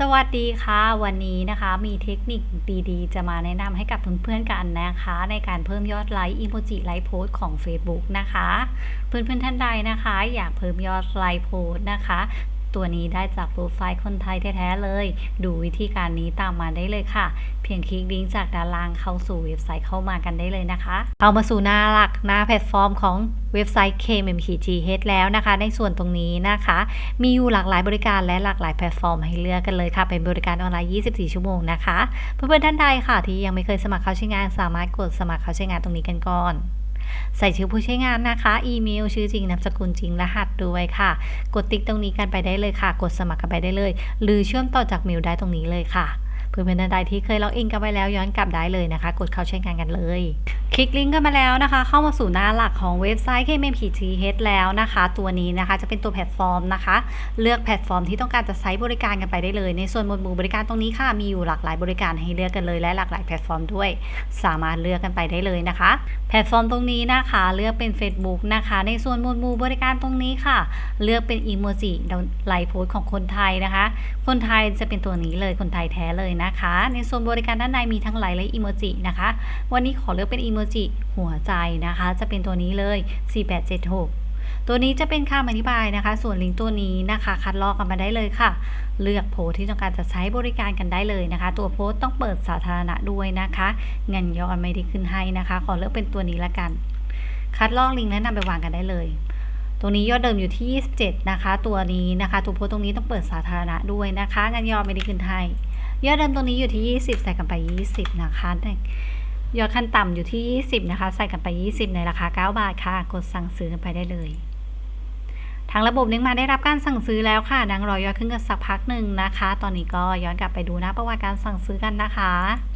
สวัสดีค่ะ วันนี้นะคะมีเทคนิคดีๆ จะมาแนะนำให้กับเพื่อนๆกันนะคะ ในการเพิ่มยอดไลค์อีโมจิไลค์โพสต์ของ Facebook นะคะ เพื่อนๆท่านใดนะคะ อยากเพิ่มยอดไลค์โพสต์นะคะ ตัวนี้ได้จากโปรไฟล์คนไทยแท้ๆเลย ดูวิธีการนี้ตามมาได้เลยค่ะ เพียงคลิกลิงก์จากด้านล่างเข้าสู่เว็บไซต์เข้ามากันได้เลยนะคะเอามาสู่หน้าหลักหน้าแพลตฟอร์มของเว็บไซต์ KMPGH แล้วนะคะ ในส่วนตรงนี้นะคะ มีอยู่หลากหลายบริการและหลากหลายแพลตฟอร์มให้เลือกกันเลยค่ะ เป็นบริการออนไลน์ 24 ชั่วโมงนะคะ เพื่อนๆท่านใดค่ะ ที่ยังไม่เคยสมัครเข้าใช้งาน สามารถกดสมัครเข้าใช้งานตรงนี้กันก่อน ใส่ชื่อผู้ใช้งานนะคะ อีเมล ชื่อจริง นามสกุลจริง รหัสด้วยค่ะ กดติ๊กตรงนี้กันไปได้เลยค่ะ กดสมัครกันไปได้เลย หรือเชื่อมต่อจากเมลได้ตรงนี้เลยค่ะ เพื่อนๆท่านใดที่เคยล็อกอินกันไปแล้วย้อนกลับได้เลยนะคะ กดเข้าใช้งานกันเลย คลิกลิงก์กันมาแล้วนะคะ เข้ามาสู่หน้าหลักของเว็บไซต์ KMPGH แล้วนะคะ ตัวนี้นะคะจะเป็นตัวแพลตฟอร์มนะคะ เลือกแพลตฟอร์มที่ต้องการจะใช้บริการกันไปได้เลย ในส่วนหมวดหมู่บริการตรงนี้ค่ะมีอยู่หลากหลายบริการให้เลือกกันเลยและหลากหลายแพลตฟอร์มด้วย สามารถเลือกกันไปได้เลยนะคะ แพลตฟอร์มตรงนี้นะคะ เลือกเป็น Facebook นะคะ ในส่วนหมวดหมู่บริการตรงนี้ค่ะ เลือกเป็นอีโมจิไลฟ์โพสของคนไทยนะคะ คนไทยจะเป็นตัวนี้เลยคนไทยแท้เลยนะคะ ในส่วนบริการด้านในมีทั้งไลน์และอีโมจินะคะ วันนี้ขอเลือกเป็นอีโมจิหัวใจนะคะ จะเป็นตัวนี้เลย 4876ตัวนี้จะเป็นคำอธิบายนะคะ ส่วนลิงก์ตัวนี้นะคะ คัดลอกกันมาได้เลยค่ะ เลือกโพสที่ต้องการจะใช้บริการกันได้เลยนะคะ ตัวโพสต้องเปิดสาธารณะด้วยนะคะเงินย้อดไม่ได้ขึ้นให้นะคะ ขอเลือกเป็นตัวนี้ละกัน คัดลอกลิงก์และนำไปวางกันได้เลย ตรงนี้ยอดเดิมอยู่ที่ 27 นะคะ ตัวนี้นะคะตัวโพสตรงนี้ต้องเปิดสาธารณะด้วยนะคะเงินยอดไม่ได้ขึ้นให้ยอดเดิมตรงนี้อยู่ที่ 20 ใส่กันไป 20 นะคะยอดขั้นต่ำอยู่ที่ 20 นะคะ ใส่กันไป 20 ในราคา 9 บาทค่ะ กดสั่งซื้อกันไปได้เลย ทางระบบเน็งมาได้รับการสั่งซื้อแล้วค่ะดังรอยอดขึ้นกันสักพักหนึ่งนะคะ ตอนนี้ก็ย้อนกลับไปดูหน้าประวัติการสั่งซื้อกันนะคะ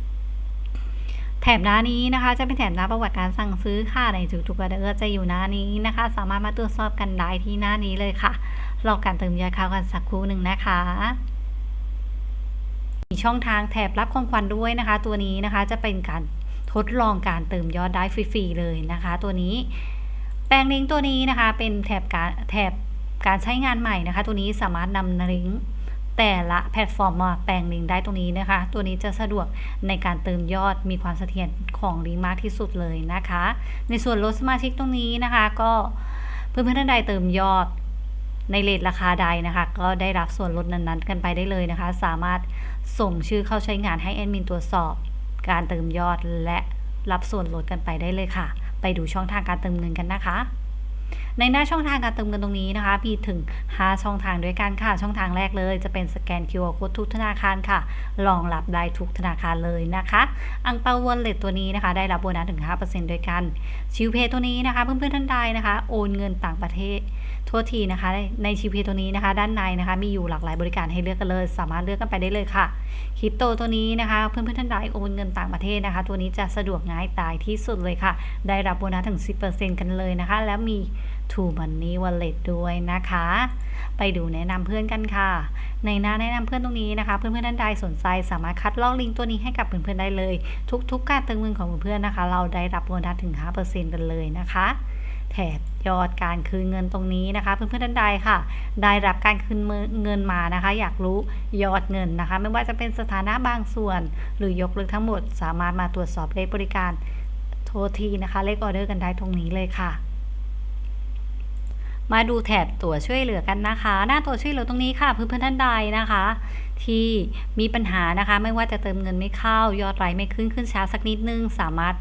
แถบหน้านี้นะคะจะเป็นแถบหน้าประวัติการสั่งซื้อค่ะในทุกๆออเดอร์จะอยู่หน้านี้นะคะ สามารถมาตรวจสอบกันได้ที่หน้านี้เลยค่ะรอการเติมยอดเข้ากันสักครู่หนึ่งนะคะมีช่องทางแถบรับของขวัญด้วยนะคะ ตัวนี้นะคะจะเป็นการทดลองการเติมยอดได้ฟรีๆเลยนะคะ ตัวนี้แปลงลิงก์ตัวนี้นะคะ เป็นแถบการแถบการใช้งานใหม่นะคะ ตัวนี้สามารถนำลิงก์ แต่ละแพลตฟอร์มมาแปลงลิงก์ได้ตรงนี้นะคะ ตัวนี้จะสะดวกในการเติมยอดมีความเสถียรของลิงก์มากที่สุดเลยนะคะ ในส่วนลดสมาชิกตรงนี้นะคะ ก็เพื่อนๆท่านใดเติมยอดในเลทราคาใดนะคะ ก็ได้รับส่วนลดนั้นๆ กันไปได้เลยนะคะ สามารถส่งชื่อเข้าใช้งานให้แอดมินตรวจสอบ การเติมยอดและรับส่วนลดกันไปได้เลยค่ะ ไปดูช่องทางการเติมเงินกันนะคะ ในหน้าช่องทางการเติมเงินตรงนี้นะคะมีถึง 5 ช่องทางด้วยกันค่ะ ช่องทางแรกเลยจะเป็นสแกน QR Code ทุกธนาคารค่ะรองรับได้ทุกธนาคารเลยนะคะอังเปาวอลเล็ตตัวนี้นะคะ ได้รับโบนัสถึง 5%ด้วยกันชิวเพย์ตัวนี้นะคะ เพื่อนๆท่านใดนะคะ โอนเงินต่างประเทศทั่วทีนะคะ ในชิวเพย์ตัวนี้นะคะ ด้านในนะคะ มีอยู่หลากหลายบริการให้เลือกกันเลย สามารถเลือกกันไปได้เลยค่ะคริปโตตัวนี้นะคะ เพื่อนๆท่านใดโอนเงินต่างประเทศนะคะ ตัวนี้จะสะดวกง่ายตายที่สุดเลยค่ะ ได้รับโบนัสถึง 10%กันเลยนะคะ แล้วมี True Money Wallet ด้วยนะคะ ไปดูแนะนำเพื่อนกันค่ะ ในหน้าแนะนำเพื่อนตรงนี้นะคะ เพื่อนๆท่านใดสนใจสามารถคัดลอกลิงก์ตัวนี้ให้กับเพื่อนๆได้เลย ทุก ๆ การเติมเงินของเพื่อนๆนะคะ เราได้รับโบนัสถึง 5%กันเลยนะคะแถบยอดการคืนเงินตรงนี้นะคะ เพื่อนๆท่านใดค่ะ ได้รับการคืนเงินมานะคะ อยากรู้ยอดเงินนะคะ ไม่ว่าจะเป็นสถานะบางส่วน หรือยกเลิกทั้งหมด สามารถมาตรวจสอบเลขบริการโทษทีนะคะ เลขออเดอร์กันได้ตรงนี้เลยค่ะ มาดูแถบตัวช่วยเหลือกันนะคะ หน้าตัวช่วยเหลือตรงนี้ค่ะเพื่อนๆท่านใดนะคะ ที่มีปัญหานะคะ ไม่ว่าจะเติมเงินไม่เข้ายอดไลค์ไม่ขึ้นขึ้นช้าสักนิดนึง สามารถ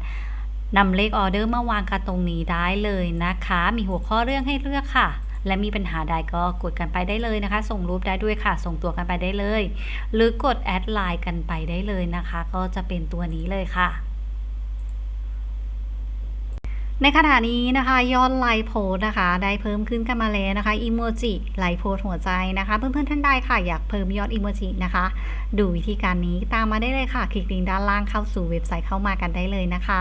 นำเลขออเดอร์มาวางกันตรงนี้ได้เลยนะคะ มีหัวข้อเรื่องให้เลือกค่ะ และมีปัญหาใดก็กดกันไปได้เลยนะคะ ส่งรูปได้ด้วยค่ะ ส่งตัวกันไปได้เลย หรือกดแอดไลน์กันไปได้เลยนะคะ ก็จะเป็นตัวนี้เลยค่ะ ในขณะนี้นะคะยอดไลค์โพสต์นะคะ ได้เพิ่มขึ้นกันมาแล้วนะคะอีโมจิไลค์โพสต์หัวใจนะคะ เพื่อนๆท่านใดค่ะอยากเพิ่มยอดอีโมจินะคะ ดูวิธีการนี้ตามมาได้เลยค่ะ คลิกลิงก์ด้านล่างเข้าสู่เว็บไซต์เข้ามากันได้เลยนะคะ